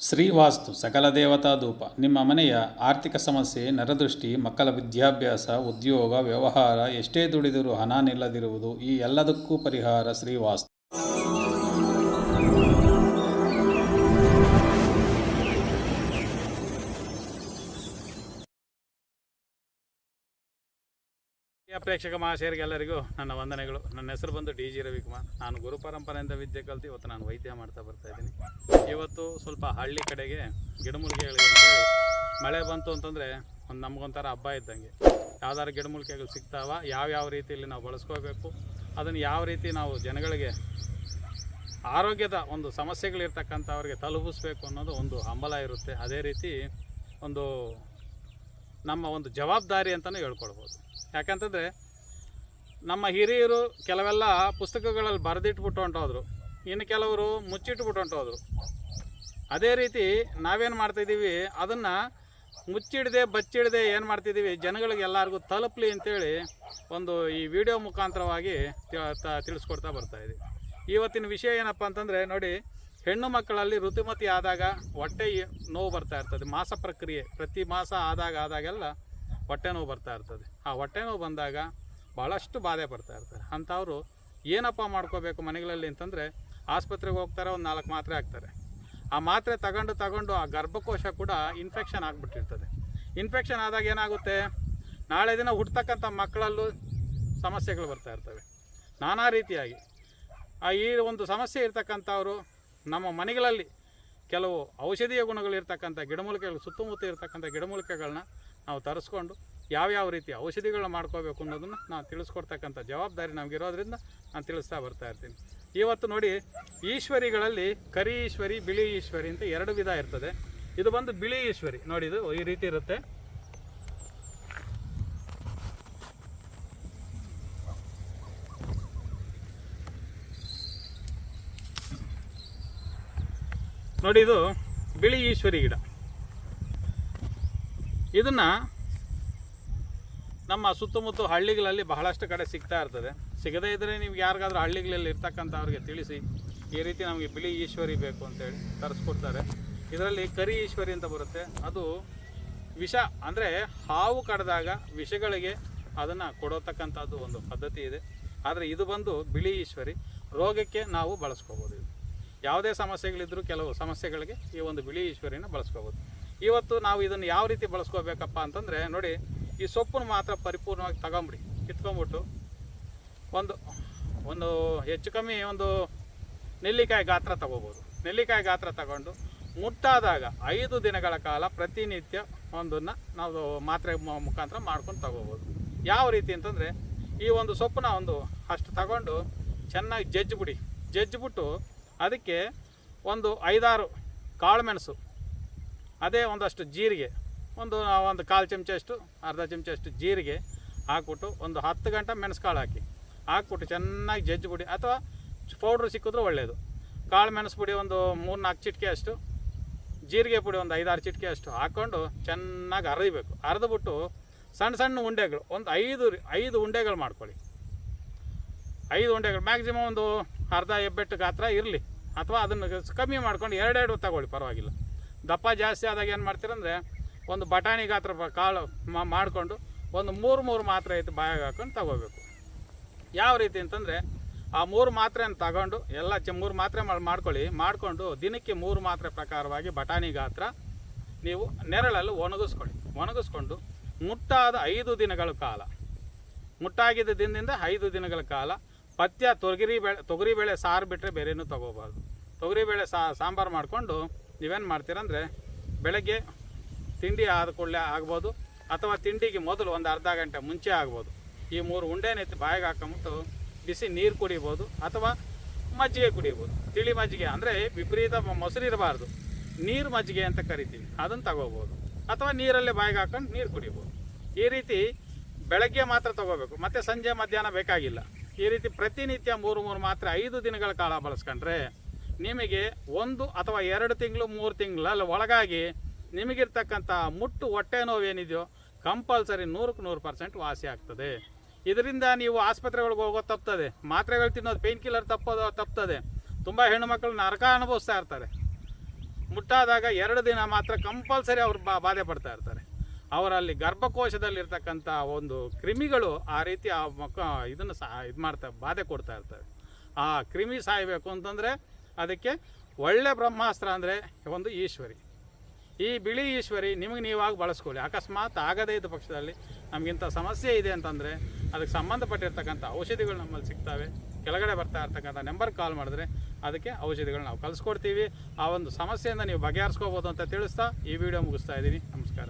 ಶ್ರೀವಾಸ್ತು ಸಕಲ ದೇವತಾ ಧೂಪ. ನಿಮ್ಮ ಮನೆಯ ಆರ್ಥಿಕ ಸಮಸ್ಯೆ, ನರದೃಷ್ಟಿ, ಮಕ್ಕಳ ವಿದ್ಯಾಭ್ಯಾಸ, ಉದ್ಯೋಗ, ವ್ಯವಹಾರ, ಎಷ್ಟೇ ದುಡಿದರೂ ಹಣ ನಿಲ್ಲದಿರುವುದು ಈ ಎಲ್ಲದಕ್ಕೂ ಪರಿಹಾರ ಶ್ರೀವಾಸ್ತು. ಪ್ರೇಕ್ಷಕ ಮಹಾಶಯರಿಗೆಲ್ಲರಿಗೂ ನನ್ನ ವಂದನೆಗಳು. ನನ್ನ ಹೆಸರು ಬಂದು ಡಿ ಜಿ ರವಿಕುಮಾರ್. ನಾನು ಗುರು ಪರಂಪರೆಯಿಂದ ವಿದ್ಯೆ ಕಲಿತು ಇವತ್ತು ನಾನು ವೈದ್ಯ ಮಾಡ್ತಾ ಬರ್ತಾ ಇದ್ದೀನಿ. ಇವತ್ತು ಸ್ವಲ್ಪ ಹಳ್ಳಿ ಕಡೆಗೆ ಗಿಡಮೂಲಿಕೆಗಳಿಗೆ ಅಂತೇಳಿ ಮಳೆ ಬಂತು ಅಂತಂದರೆ ಒಂದು ನಮಗೊಂಥರ ಹಬ್ಬ ಇದ್ದಂಗೆ. ಯಾವ್ದಾದ್ರು ಗಿಡಮೂಲಿಕೆಗಳು ಸಿಗ್ತಾವ, ಯಾವ್ಯಾವ ರೀತಿಯಲ್ಲಿ ನಾವು ಬಳಸ್ಕೋಬೇಕು, ಅದನ್ನು ಯಾವ ರೀತಿ ನಾವು ಜನಗಳಿಗೆ ಆರೋಗ್ಯದ ಒಂದು ಸಮಸ್ಯೆಗಳಿರ್ತಕ್ಕಂಥವ್ರಿಗೆ ತಲುಪಿಸ್ಬೇಕು ಅನ್ನೋದು ಒಂದು ಹಂಬಲ ಇರುತ್ತೆ. ಅದೇ ರೀತಿ ಒಂದು ನಮ್ಮ ಒಂದು ಜವಾಬ್ದಾರಿ ಅಂತಲೇ ಹೇಳ್ಕೊಳ್ಬೋದು ಯಾಕಂತಂದರೆ ನಮ್ಮ ಹಿರಿಯರು ಕೆಲವೆಲ್ಲ ಪುಸ್ತಕಗಳಲ್ಲಿ ಬರೆದಿಟ್ಬಿಟ್ಟು ಹೊಂಟೋದ್ರು. ಇನ್ನು ಕೆಲವರು ಮುಚ್ಚಿಟ್ಬಿಟ್ಟು ಹೊಂಟೋದ್ರು. ಅದೇ ರೀತಿ ನಾವೇನು ಮಾಡ್ತಿದ್ದೀವಿ, ಅದನ್ನು ಮುಚ್ಚಿಡದೆ ಬಚ್ಚಿಡದೆ ಏನು ಮಾಡ್ತಿದ್ದೀವಿ, ಜನಗಳಿಗೆ ಎಲ್ಲರಿಗೂ ತಲುಪಲಿ ಅಂತೇಳಿ ಒಂದು ಈ ವಿಡಿಯೋ ಮುಖಾಂತರವಾಗಿ ತಿಳಿಸ್ಕೊಡ್ತಾ ಬರ್ತಾ ಇದೆ ಇವತ್ತಿನ ವಿಷಯ ಏನಪ್ಪ ಅಂತಂದರೆ ನೋಡಿ ಹೆಣ್ಣು ಮಕ್ಕಳಲ್ಲಿ ಋತುಮತಿ ಆದಾಗ ಹೊಟ್ಟೆ ನೋವು ಬರ್ತಾ ಇರ್ತದೆ. ಮಾಸ ಪ್ರಕ್ರಿಯೆ, ಪ್ರತಿ ಮಾಸ ಆದಾಗ ಆದಾಗೆಲ್ಲ ಹೊಟ್ಟೆ ನೋವು ಬರ್ತಾ ಇರ್ತದೆ. ಆ ಹೊಟ್ಟೆ ನೋವು ಬಂದಾಗ ಭಾಳಷ್ಟು ಬಾಧೆ ಬರ್ತಾ ಇರ್ತಾರೆ ಅಂಥವ್ರು ಏನಪ್ಪ ಮಾಡ್ಕೋಬೇಕು ಮನೆಗಳಲ್ಲಿ ಅಂತಂದರೆ ಆಸ್ಪತ್ರೆಗೆ ಹೋಗ್ತಾರೆ, ಒಂದು ನಾಲ್ಕು ಮಾತ್ರೆ ಹಾಕ್ತಾರೆ. ಆ ಮಾತ್ರೆ ತಗೊಂಡು ತಗೊಂಡು ಆ ಗರ್ಭಕೋಶ ಕೂಡ ಇನ್ಫೆಕ್ಷನ್ ಆಗಿಬಿಟ್ಟಿರ್ತದೆ. ಇನ್ಫೆಕ್ಷನ್ ಆದಾಗ ಏನಾಗುತ್ತೆ? ನಾಳೆ ದಿನ ಹುಟ್ಟತಕ್ಕಂಥ ಮಕ್ಕಳಲ್ಲೂ ಸಮಸ್ಯೆಗಳು ಬರ್ತಾ ಇರ್ತವೆ. ನಾನಾ ರೀತಿಯಾಗಿ. ಈ ಒಂದು ಸಮಸ್ಯೆ ಇರ್ತಕ್ಕಂಥವ್ರು ನಮ್ಮ ಮನೆಗಳಲ್ಲಿ ಕೆಲವು ಔಷಧೀಯ ಗುಣಗಳಿರ್ತಕ್ಕಂಥ ಗಿಡಮೂಲಿಕೆಗಳು, ಸುತ್ತಮುತ್ತ ಇರ್ತಕ್ಕಂಥ ಗಿಡಮೂಲಿಕೆಗಳನ್ನ ನಾವು ತರಿಸ್ಕೊಂಡು ಯಾವ್ಯಾವ ರೀತಿ ಔಷಧಿಗಳನ್ನ ಮಾಡ್ಕೋಬೇಕು ಅನ್ನೋದನ್ನು ನಾವು ತಿಳಿಸ್ಕೊಡ್ತಕ್ಕಂಥ ಜವಾಬ್ದಾರಿ ನಮಗಿರೋದ್ರಿಂದ ನಾನು ತಿಳಿಸ್ತಾ ಬರ್ತಾ ಇರ್ತೀನಿ. ಇವತ್ತು ನೋಡಿ, ಈಶ್ವರಿಗಳಲ್ಲಿ ಕರಿ ಈಶ್ವರಿ, ಬಿಳಿ ಈಶ್ವರಿ ಅಂತ ಎರಡು ವಿಧ ಇರ್ತದೆ. ಇದು ಬಂದು ಬಿಳಿ ಈಶ್ವರಿ. ನೋಡಿ, ಇದು ಈ ರೀತಿ ಇರುತ್ತೆ. ನೋಡಿ ಇದು ಬಿಳಿ ಈಶ್ವರಿ ಗಿಡ. ಇದನ್ನ ನಮ್ಮ ಸುತ್ತಮುತ್ತ ಹಳ್ಳಿಗಳಲ್ಲಿ ಬಹಳಷ್ಟು ಕಡೆ ಸಿಗ್ತಾ ಇರ್ತದೆ. ಸಿಗದೇ ಇದ್ದರೆ ನಿಮ್ಗೆ ಯಾರಿಗಾದ್ರೂ ಹಳ್ಳಿಗಳಲ್ಲಿ ಇರ್ತಕ್ಕಂಥವ್ರಿಗೆ ತಿಳಿಸಿ, ಈ ರೀತಿ ನಮಗೆ ಬಿಳಿ ಈಶ್ವರಿ ಬೇಕು ಅಂತೇಳಿ ತರಿಸ್ಕೊಡ್ತಾರೆ. ಇದರಲ್ಲಿ ಕರಿ ಈಶ್ವರಿ ಅಂತ ಬರುತ್ತೆ. ಅದು ವಿಷ, ಅಂದರೆ ಹಾವು ಕಡ್ದಾಗ ವಿಷಗಳಿಗೆ ಅದನ್ನು ಕೊಡತಕ್ಕಂಥದ್ದು ಒಂದು ಪದ್ಧತಿ ಇದೆ. ಆದರೆ ಇದು ಬಂದು ಬಿಳಿ ಈಶ್ವರಿ. ರೋಗಕ್ಕೆ ನಾವು ಬಳಸ್ಕೋಬೋದು ಇದು. ಯಾವುದೇ ಸಮಸ್ಯೆಗಳಿದ್ದರೂ ಕೆಲವು ಸಮಸ್ಯೆಗಳಿಗೆ ಈ ಒಂದು ಬಿಳಿ ಈಶ್ವರಿನ ಬಳಸ್ಕೋಬೋದು. ಇವತ್ತು ನಾವು ಇದನ್ನು ಯಾವ ರೀತಿ ಬಳಸ್ಕೋಬೇಕಪ್ಪ ಅಂತಂದರೆ, ನೋಡಿ, ಈ ಸೊಪ್ಪನ್ನು ಮಾತ್ರ ಪರಿಪೂರ್ಣವಾಗಿ ತಗೊಂಬಿಡಿ. ಕಿತ್ಕೊಂಬಿಟ್ಟು ಒಂದು ಒಂದು ಹೆಚ್ಚು ಕಮ್ಮಿ ಒಂದು ನೆಲ್ಲಿಕಾಯಿ ಗಾತ್ರ ತಗೋಬೋದು. ನೆಲ್ಲಿಕಾಯಿ ಗಾತ್ರ ತಗೊಂಡು ಮುಟ್ಟಾದಾಗ ಐದು ದಿನಗಳ ಕಾಲ ಪ್ರತಿನಿತ್ಯ ಒಂದನ್ನು ನಾವು ಮಾತ್ರೆ ಮುಖಾಂತರ ಮಾಡ್ಕೊಂಡು ತಗೋಬೋದು. ಯಾವ ರೀತಿ ಅಂತಂದರೆ, ಈ ಒಂದು ಸೊಪ್ಪನ್ನ ಒಂದು ಅಷ್ಟು ತಗೊಂಡು ಚೆನ್ನಾಗಿ ಜಜ್ಜಿಬಿಡಿ. ಜಜ್ಜಿಬಿಟ್ಟು ಅದಕ್ಕೆ ಒಂದು ಐದಾರು ಕಾಳುಮೆಣಸು ಅದೇ ಒಂದಷ್ಟು ಜೀರಿಗೆ, ಒಂದು ಒಂದು ಕಾಲು ಚಮಚಷ್ಟು, ಅರ್ಧ ಚಮಚಷ್ಟು ಜೀರಿಗೆ ಹಾಕ್ಬಿಟ್ಟು ಒಂದು ಹತ್ತು ಗಂಟೆ ಮೆಣಸುಕಾಳು ಹಾಕಿ, ಹಾಕ್ಬಿಟ್ಟು ಚೆನ್ನಾಗಿ ಜಜ್ಜಿಬಿಡಿ ಅಥವಾ ಪೌಡ್ರ್ ಸಿಕ್ಕಿದ್ರೂ ಒಳ್ಳೆಯದು ಕಾಳು ಮೆಣಸು ಪುಡಿ ಒಂದು ಮೂರು ನಾಲ್ಕು ಚಿಟಿಕೆ ಅಷ್ಟು, ಜೀರಿಗೆ ಪುಡಿ ಒಂದು ಐದಾರು ಚಿಟಿಕೆ ಅಷ್ಟು ಹಾಕ್ಕೊಂಡು ಚೆನ್ನಾಗಿ ಅರಿಬೇಕು ಅರೆದ್ಬಿಟ್ಟು ಸಣ್ಣ ಸಣ್ಣ ಉಂಡೆಗಳು, ಒಂದು ಐದು ಐದು ಉಂಡೆಗಳು ಮಾಡ್ಕೊಳ್ಳಿ. ಐದು ಉಂಡೆಗಳು ಮ್ಯಾಕ್ಸಿಮಮ್ ಒಂದು ಅರ್ಧ ಹೆಬ್ಬೆಟ್ಟು ಗಾತ್ರ ಇರಲಿ. ಅಥವಾ ಅದನ್ನು ಕಮ್ಮಿ ಮಾಡ್ಕೊಂಡು ಎರಡೆರಡು ತಗೊಳ್ಳಿ, ಪರವಾಗಿಲ್ಲ. ದಪ್ಪ ಜಾಸ್ತಿ ಆದಾಗ ಏನು ಮಾಡ್ತೀರಂದರೆ ಒಂದು ಬಟಾಣಿ ಗಾತ್ರ ಕಾಳು ಮಾಡಿಕೊಂಡು ಒಂದು ಮೂರು ಮೂರು ಮಾತ್ರೆ ಐತೆ ಬಾಯಾಗ ಹಾಕೊಂಡು ತಗೋಬೇಕು. ಯಾವ ರೀತಿ ಅಂತಂದರೆ, ಆ ಮೂರು ಮಾತ್ರೆಯನ್ನು ತಗೊಂಡು ಎಲ್ಲ ಚ ಮೂರು ಮಾತ್ರೆ ಮಾಡಿ ಮಾಡ್ಕೊಳ್ಳಿ. ಮಾಡಿಕೊಂಡು ದಿನಕ್ಕೆ ಮೂರು ಮಾತ್ರೆ ಪ್ರಕಾರವಾಗಿ ಬಟಾಣಿ ಗಾತ್ರ ನೀವು ನೆರಳಲ್ಲಿ ಒಣಗಿಸ್ಕೊಳ್ಳಿ. ಒಣಗಿಸ್ಕೊಂಡು ಮುಟ್ಟಾದ ಐದು ದಿನಗಳ ಕಾಲ. ಮುಟ್ಟಾಗಿದ್ದ ದಿನದಿಂದ ಐದು ದಿನಗಳ ಕಾಲ ಪಥ್ಯ ತೊಗರಿ ಬೇಳೆ ತೊಗರಿ ಬೇಳೆ ಸಾರು ಬಿಟ್ಟರೆ ಬೇರೇನೂ ತೊಗೋಬಾರ್ದು. ತೊಗರಿ ಬೇಳೆ ಸಾ, ಸಾಂಬಾರು ಮಾಡಿಕೊಂಡು ನೀವೇನು ಮಾಡ್ತೀರಂದರೆ ಬೆಳಗ್ಗೆ ತಿಂಡಿ ಆದ ಕೂಡಲೇ ಆಗ್ಬೋದು, ಅಥವಾ ತಿಂಡಿಗೆ ಮೊದಲು ಒಂದು ಅರ್ಧ ಗಂಟೆ ಮುಂಚೆ ಆಗ್ಬೋದು. ಈ ಮೂರು ಉಂಡೆನೆತ್ತಿ ಬಾಯಿಗೆ ಹಾಕೊಂಬಿಟ್ಟು ಬಿಸಿ ನೀರು ಕುಡಿಬೋದು, ಅಥವಾ ಮಜ್ಜಿಗೆ ಕುಡಿಬೋದು. ತಿಳಿ ಮಜ್ಜಿಗೆ ಅಂದರೆ ವಿಪರೀತ ಮೊಸರು ಇರಬಾರ್ದು. ನೀರು ಮಜ್ಜಿಗೆ ಅಂತ ಕರಿತೀವಿ, ಅದನ್ನು ತಗೋಬೋದು. ಅಥವಾ ನೀರಲ್ಲೇ ಬಾಯಿಗೆ ಹಾಕೊಂಡು ನೀರು ಕುಡಿಬೋದು. ಈ ರೀತಿ ಬೆಳಗ್ಗೆ ಮಾತ್ರ ತಗೋಬೇಕು, ಮತ್ತು ಸಂಜೆ ಮಧ್ಯಾಹ್ನ ಬೇಕಾಗಿಲ್ಲ. ಈ ರೀತಿ ಪ್ರತಿನಿತ್ಯ ಮೂರು ಮೂರು ಮಾತ್ರ ಐದು ದಿನಗಳ ಕಾಲ ಬಳಸ್ಕೊಂಡ್ರೆ ನಿಮಗೆ ಒಂದು ಅಥವಾ ಎರಡು ತಿಂಗಳು, ಮೂರು ತಿಂಗಳಲ್ಲಿ ಒಳಗಾಗಿ ನಿಮಗಿರ್ತಕ್ಕಂಥ ಮುಟ್ಟು ಹೊಟ್ಟೆ ನೋವೇನಿದೆಯೋ ಕಂಪಲ್ಸರಿ ನೂರಕ್ಕೆ ನೂರು ಪರ್ಸೆಂಟ್ ವಾಸಿ ಆಗ್ತದೆ. ಇದರಿಂದ ನೀವು ಆಸ್ಪತ್ರೆಗಳಿಗೆ ಹೋಗೋ ತಪ್ತದೆ. ಮಾತ್ರೆಗಳು ತಿನ್ನೋದು ಪೇನ್ ಕಿಲ್ಲರ್ ತಪ್ಪೋದು ತಪ್ತದೆ. ತುಂಬ ಹೆಣ್ಣು ಮಕ್ಕಳು ನರಕ ಅನುಭವಿಸ್ತಾ ಇರ್ತಾರೆ. ಮುಟ್ಟಾದಾಗ ಎರಡು ದಿನ ಮಾತ್ರ ಕಂಪಲ್ಸರಿ ಅವ್ರು ಬಾಧೆ ಪಡ್ತಾ ಇರ್ತಾರೆ. ಅವರಲ್ಲಿ ಗರ್ಭಕೋಶದಲ್ಲಿರ್ತಕ್ಕಂಥ ಒಂದು ಕ್ರಿಮಿಗಳು ಆ ರೀತಿ ಆ ಮಕ್ಕ ಇದನ್ನು ಸಹ ಇದು ಮಾಡ್ತಾ ಬಾಧೆ ಕೊಡ್ತಾ ಇರ್ತವೆ. ಆ ಕ್ರಿಮಿ ಸಾಯಬೇಕು ಅಂತಂದರೆ ಅದಕ್ಕೆ ಒಳ್ಳೆ ಬ್ರಹ್ಮಾಸ್ತ್ರ ಅಂದರೆ ಒಂದು ಈಶ್ವರಿ. ಈ ಬಿಳಿ ಈಶ್ವರಿ ನಿಮಗೆ ನೀವಾಗಿ ಬಳಸ್ಕೊಳ್ಳಿ. ಅಕಸ್ಮಾತ್ ಆಗದೇ ಇದ್ದ ಪಕ್ಷದಲ್ಲಿ ನಮಗಿಂಥ ಸಮಸ್ಯೆ ಇದೆ ಅಂತಂದರೆ ಅದಕ್ಕೆ ಸಂಬಂಧಪಟ್ಟಿರ್ತಕ್ಕಂಥ ಔಷಧಿಗಳು ನಮ್ಮಲ್ಲಿ ಸಿಗ್ತವೆ. ಕೆಳಗಡೆ ಬರ್ತಾ ಇರ್ತಕ್ಕಂಥ ನಂಬರ್ ಕಾಲ್ ಮಾಡಿದ್ರೆ ಅದಕ್ಕೆ ಔಷಧಿಗಳು ನಾವು ಕಲಿಸ್ಕೊಡ್ತೀವಿ ಆ ಒಂದು ಸಮಸ್ಯೆಯಿಂದ ನೀವು ಬಗೆಹರಿಸ್ಕೋಬೋದು ಅಂತ ತಿಳಿಸ್ತಾ ಈ ವಿಡಿಯೋ ಮುಗಿಸ್ತಾ ಇದ್ದೀನಿ. ನಮಸ್ಕಾರ.